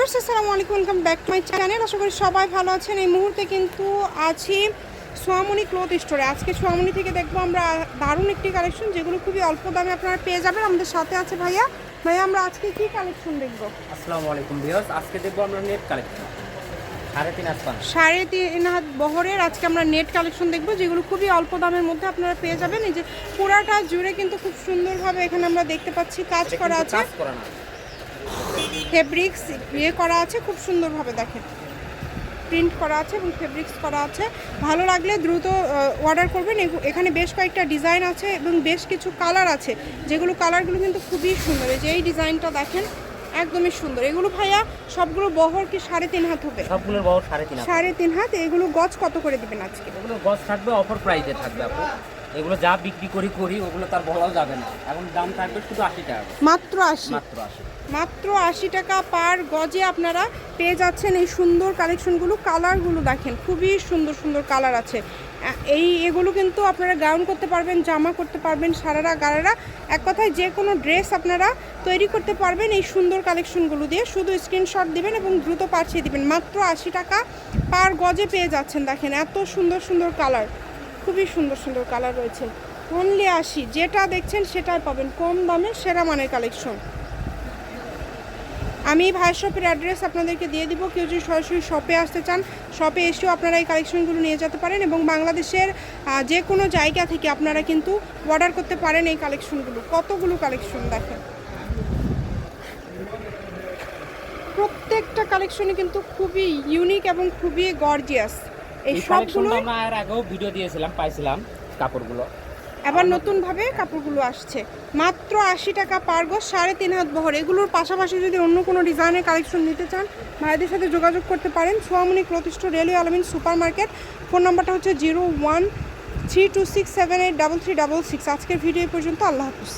Viewers আসসালামু আলাইকুম welcome back to my channel আশা করি সবাই ভালো আছেন। এই মুহূর্তে কিন্তু আছি সোয়ামণি ক্লথ স্টোরে আজকে সোয়ামণি থেকে দেখব আমরা দারুণ একটি কালেকশন যেগুলো খুবই অল্প দামে আপনারা পেয়ে যাবেন। আমাদের সাথে আছে ভাইয়া। ভাইয়া আমরা আজকে কি কালেকশন দেখব? আসসালামু আলাইকুম ভিউয়ার্স। আজকে দেখব আমরা নেট কালেকশন সাড়ে তিন হাত বহরের আজকে আমরা নেট কালেকশন দেখব যেগুলো খুবই অল্প দামের মধ্যে আপনারা পেয়ে যাবেন। এই যে পুরাটা জুড়ে কিন্তু খুব সুন্দরভাবে এখানে আমরা দেখতে পাচ্ছি। কাজ করা আছে। ফেব্রিক্স ইয়ে করা আছে খুব সুন্দরভাবে দেখেন। প্রিন্ট করা আছে এবং ফেব্রিক্স করা আছে। ভালো লাগলে দ্রুত অর্ডার করবেন। এখানে বেশ কয়েকটা ডিজাইন আছে এবং বেশ কিছু কালার আছে। যেগুলো কালারগুলো কিন্তু খুবই সুন্দর। এই যে এই ডিজাইনটা দেখেন একদমই সুন্দর। এগুলো ভাইয়া সবগুলো বহর কি সাড়ে তিন হাত হবে? সবগুলোর বহর সাড়ে তিন সাড়ে তিন হাত। এগুলো গজ কত করে দিবেন আজকে? এগুলো গছ থাকবে অফার প্রাইসে থাকবে আপু। এগুলো যা বিক্রি করি করি ওগুলো তার বলাও যাবে না। এখন দাম থাকবে শুধু আশি টাকা মাত্র আশি। মাত্র আশি। মাত্র আশি টাকা পার গজে আপনারা পেয়ে যাচ্ছেন এই সুন্দর কালেকশনগুলো। কালারগুলো দেখেন খুবই সুন্দর সুন্দর কালার আছে। এই এগুলো কিন্তু আপনারা গাউন করতে পারবেন জামা করতে পারবেন সারারা গারারা। এক কথায় যে কোনো ড্রেস আপনারা তৈরি করতে পারবেন এই সুন্দর কালেকশনগুলো দিয়ে। শুধু স্ক্রিনশট দিবেন এবং দ্রুত পাঠিয়ে দিবেন। মাত্র আশি টাকা পার গজে পেয়ে যাচ্ছেন দেখেন এত সুন্দর সুন্দর কালার। খুবই সুন্দর সুন্দর কালার রয়েছে। অনলি আশি, যেটা দেখছেন সেটাই পাবেন। কম দামে সেরা মানের কালেকশন আমি ভাই শপের অ্যাড্রেস আপনাদেরকে দিয়ে দিব। কেউ যদি সরাসরি শপে আসতে চান শপে এসেও আপনারা এই কালেকশনগুলো নিয়ে যেতে পারেন এবং বাংলাদেশের যে কোনো জায়গা থেকে আপনারা কিন্তু অর্ডার করতে পারেন এই কালেকশনগুলো কতগুলো কালেকশন দেখেন? প্রত্যেকটা কালেকশনই কিন্তু খুবই ইউনিক এবং খুবই গর্জিয়াস এই সবগুলো আমরা এর আগেও ভিডিও দিয়েছিলাম পাইছিলাম কাপড়গুলো। আবার নতুনভাবে কাপড়গুলো আসছে। মাত্র আশি টাকা পার গজ সাড়ে তিন হাত বহর। এগুলোর পাশাপাশি যদি অন্য কোনো ডিজাইনের কালেকশন নিতে চান ভাইদের সাথে যোগাযোগ করতে পারেন। Swamoni store railway Almin super market phone নাম্বারটা হচ্ছে zero one three two six seven eight double three double six. আজকের ভিডিও পর্যন্ত আল্লাহ হাফিজ।